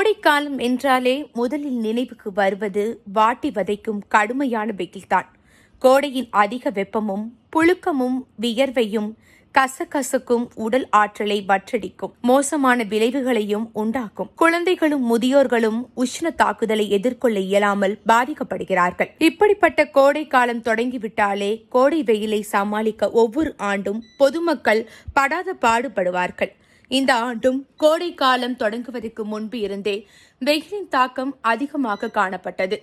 கோடைக்காலம் என்றாலே முதலில் நினைவுக்கு வருவது வாட்டி வதைக்கும் கடுமையான வெயில்தான். கோடையின் அதிக வெப்பமும் புழுக்கமும் வியர்வையும் கசகசக்கும் உடல் ஆற்றலை வற்றடிக்கும். மோசமான விளைவுகளையும் உண்டாக்கும். குழந்தைகளும் முதியோர்களும் உஷ்ண தாக்குதலை எதிர்கொள்ள இயலாமல் பாதிக்கப்படுகிறார்கள். இப்படிப்பட்ட கோடை காலம் தொடங்கிவிட்டாலே கோடை வெயிலை சமாளிக்க ஒவ்வொரு ஆண்டும் பொதுமக்கள் படாத பாடுபடுவார்கள். இந்த ஆண்டும் கோடை காலம் தொடங்குவதற்கு முன்பு இருந்தே வெயிலின் தாக்கம் அதிகமாக காணப்பட்டது.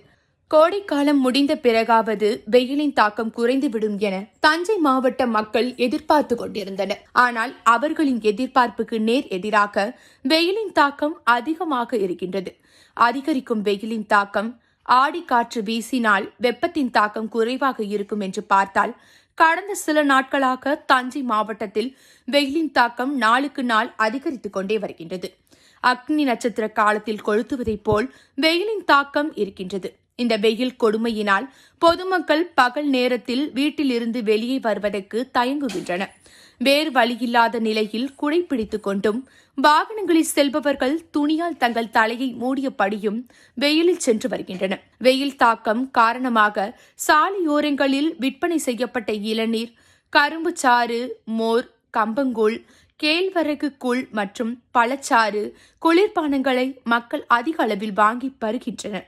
கோடைக்காலம் முடிந்த பிறகாவது வெயிலின் தாக்கம் குறைந்துவிடும் என தஞ்சை மாவட்ட மக்கள் எதிர்பார்த்து கொண்டிருந்தனர். ஆனால் அவர்களின் எதிர்பார்ப்புக்கு நேர் எதிராக வெயிலின் தாக்கம் அதிகமாக இருக்கின்றது. அதிகரிக்கும் வெயிலின் தாக்கம் ஆடி காற்று வீசினால் வெப்பத்தின் தாக்கம் குறைவாக இருக்கும் என்று பார்த்தால் கடந்த சில நாட்களாக தஞ்சை மாவட்டத்தில் வெயிலின் தாக்கம் நாளுக்கு நாள் அதிகரித்துக் கொண்டே வருகின்றது. அக்னி நட்சத்திர காலத்தில் கொளுத்துவதைப் போல் வெயிலின் தாக்கம் இருக்கின்றது. இந்த வெயில் கொடுமையினால் பொதுமக்கள் பகல் நேரத்தில் வீட்டிலிருந்து வெளியே வருவதற்கு தயங்குகின்றனர் வேறு வழியில்லாத நிலையில் குடைப்பிடித்துக் கொண்டும் வாகனங்களில் செல்பவர்கள் துணியால் தங்கள் தலையை மூடியபடியும் வெயிலில் சென்று வருகின்றனர். வெயில் தாக்கம் காரணமாக சாலையோரங்களில் விற்பனை செய்யப்பட்ட இளநீர் கரும்பு சாறு மோர் கம்பங்கூழ் கேழ்வரகு கூழ் மற்றும் பழச்சாறு குளிர்பானங்களை மக்கள் அதிக அளவில் வாங்கி பருகின்றனர்